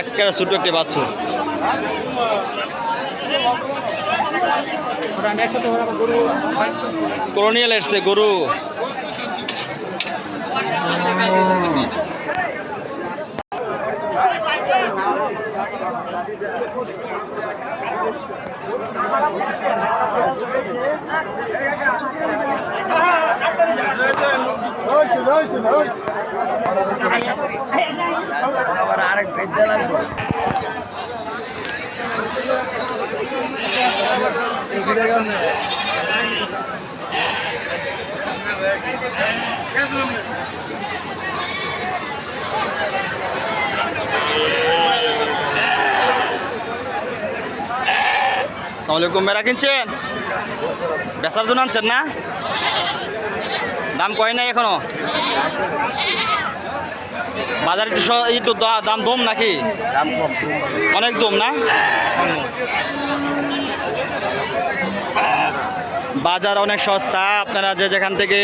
একেবারে ছোট একটি বাচ্চা কলোনিয়াল এসছে গরু। আসসালামু আলাইকুম মেরা কিনছেন? বেচার জন্য আনছেন না? দাম কয় নাই এখনও? বাজার একটু দাম দম নাকি? অনেক দম না? বাজার অনেক সস্তা, আপনারা যে যেখান থেকে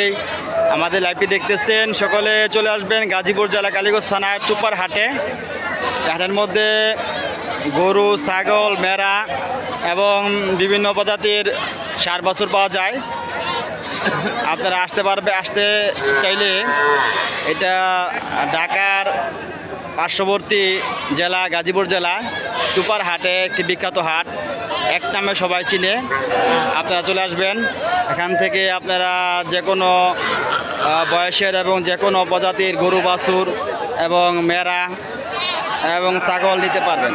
আমাদের লাইভটি দেখতেছেন, সকলে চলে আসবেন গাজীপুর জেলা কালীগঞ্জ থানার চুপার হাটে হাটের মধ্যে গরু, ছাগল, মেরা এবং বিভিন্ন প্রজাতির সার বছর পাওয়া যায়। আপনারা আসতে পারবে, আসতে চাইলে এটা ঢাকার পার্শ্ববর্তী জেলা, গাজীপুর জেলা চুপার হাটে একটি বিখ্যাত হাট। এক নামে সবাই চিনে। আপনারা চলে আসবেন। এখান থেকে আপনারা যে কোনো বয়সের এবং যে কোনো প্রজাতির গরু, বাছুর এবং মেরা এবং ছাগল নিতে পারবেন।